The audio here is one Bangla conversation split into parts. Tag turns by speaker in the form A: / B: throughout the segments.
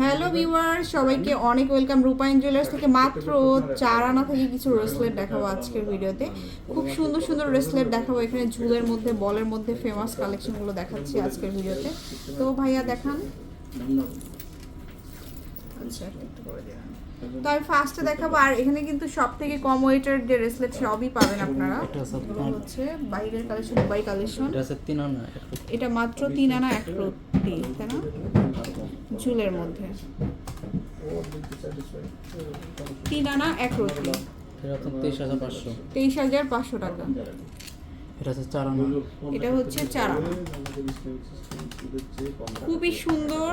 A: হ্যালো ভিউয়ার সবাইকে অনেক ওয়েলকাম রূপায়ণ জুয়েলার্স থেকে মাত্র চার আনা থেকে কিছু ব্রেসলেট দেখাবো আজকের ভিডিওতে। খুব সুন্দর সুন্দর ব্রেসলেট দেখাবো এখানে ঝুলের মধ্যে বলের মধ্যে ফেমাস কালেকশনগুলো দেখাচ্ছি আজকের ভিডিওতে। তো ভাইয়া দেখান। আচ্ছা একটু করে দিলাম। তো আমি ফার্স্টে দেখাবো আর এখানে কিন্তু সব থেকে কম ওয়েটের যে ব্রেসলেট সবই পাবেন আপনারা।
B: হচ্ছে
A: বাইরের কালেকশন দুবাই কালেকশন
B: এটা হচ্ছে তিন আনা একটু
A: মাত্র তিন আনা এক রুটি তাই না? ঝুলের মধ্যে। তিন আনা এক রুটি।
B: তেইশ হাজার পাঁচশো।
A: তেইশ হাজার পাঁচশো টাকা।
B: এটা হচ্ছে চার আনা।
A: এটা হচ্ছে চার আনা। খুবই সুন্দর।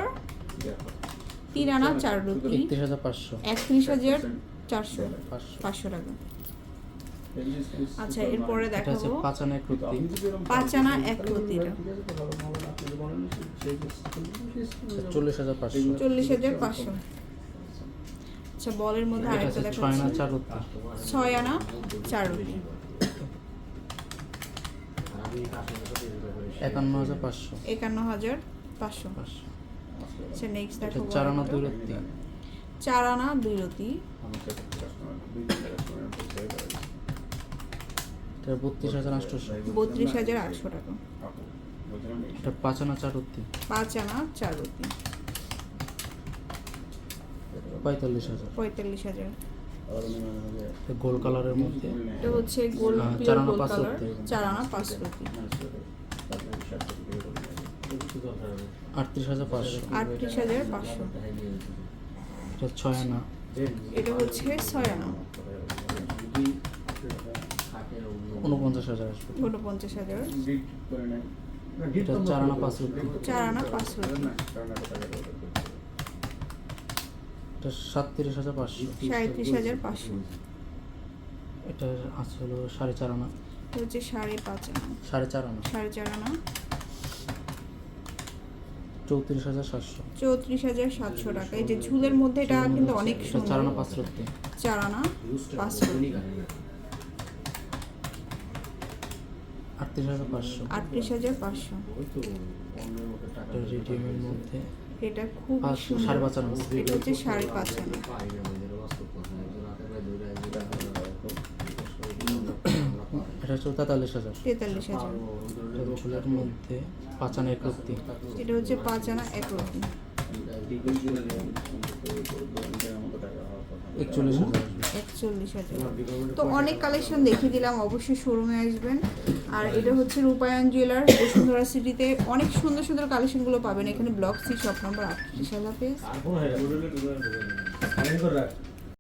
A: তিন আনা চার রুটি।
B: একত্রিশ হাজার পাঁচশো।
A: একত্রিশ হাজার চারশো।
B: পাঁচশো
A: টাকা। আচ্ছা এরপরে দেখাবো।
B: পাঁচ আনা এক রুটি
A: পাঁচ আনা এক রুটিটা
B: চল্লিশ হাজার পাঁচশো।
A: চল্লিশ হাজার পাঁচশো। আচ্ছা বলের মধ্যে আরেকটা
B: হচ্ছে ছয় আনা
A: দেখাচ্ছি
B: চার রুটি
A: ছয় আনা চার রুটি
B: একান্ন হাজার পাঁচশো।
A: একান্ন হাজার পাঁচশো।
B: পাঁচশো।
A: আচ্ছা নেক্সট দেখাবো
B: চার আনা। দুই রুটি
A: চার আনা দুই রুটি
B: এটা বত্রিশ হাজার আটশোশো
A: বত্রিশ হাজার আটশো টাকা।
B: এটা পাঁচ আনা চার রুটি
A: পাঁচ আনা চার রুটি
B: পঁয়তাল্লিশ হাজার।
A: পঁয়তাল্লিশ হাজার।
B: গোল কালারের মধ্যে।
A: এটা হচ্ছে গোল
B: হ্যাঁ,
A: পিওর
B: চার আনা পাঁচ
A: কালার চার আনা পাঁচ রুটি
B: আটত্রিশ হাজার পাঁচশো।
A: আটত্রিশ হাজার পাঁচশো।
B: এটা ছয় আনা।
A: এটা হচ্ছে ছয় আনা।
B: উনপঞ্চাশ হাজার আসবে।
A: ঊনপঞ্চাশ হাজার।
B: এটা চার আনা পাঁচ রুটি
A: চার আনা পাঁচ রুটি
B: এটা সাতত্রিশ হাজার পাঁচশো।
A: সাঁত্রিশ হাজার পাঁচশো।
B: এটা আছে হলো সাড়ে চার আনা।
A: হচ্ছে সাড়ে পাঁচ আনা।
B: সাড়ে চার আনা।
A: সাড়ে চার আনা।
B: চৌত্রিশ হাজার সাতশো।
A: চৌত্রিশ হাজার সাতশো টাকা। এই যে ঝুলের মধ্যে এটা কিন্তু অনেক
B: চার আনা পাঁচ
A: চার আনা পাঁচ রুটি
B: আটত্রিশ হাজার পাঁচশো।
A: আটত্রিশ হাজার পাঁচশো।
B: রিডিমের মধ্যে
A: এটা খুব
B: সাড়ে পাঁচ আনা
A: এটা হচ্ছে সাড়ে পাঁচ আনা
B: এটা হচ্ছে তেতাল্লিশ হাজার।
A: তেতাল্লিশ হাজার।
B: মধ্যে পাঁচ আনা এক
A: এটা হচ্ছে পাঁচ আনা এক
B: একচল্লিশ হাজার।
A: একচল্লিশ হাজার। তো অনেক কালেকশন দেখিয়ে দিলাম অবশ্যই শোরুমে আসবেন। আর এটা হচ্ছে রূপায়ণ জুয়েলার বসুন্ধরা সিটিতে অনেক সুন্দর সুন্দর কালেকশনগুলো পাবেন। এখানে ব্লক সি শপ নাম্বার আটত্রিশ হাজার পেজ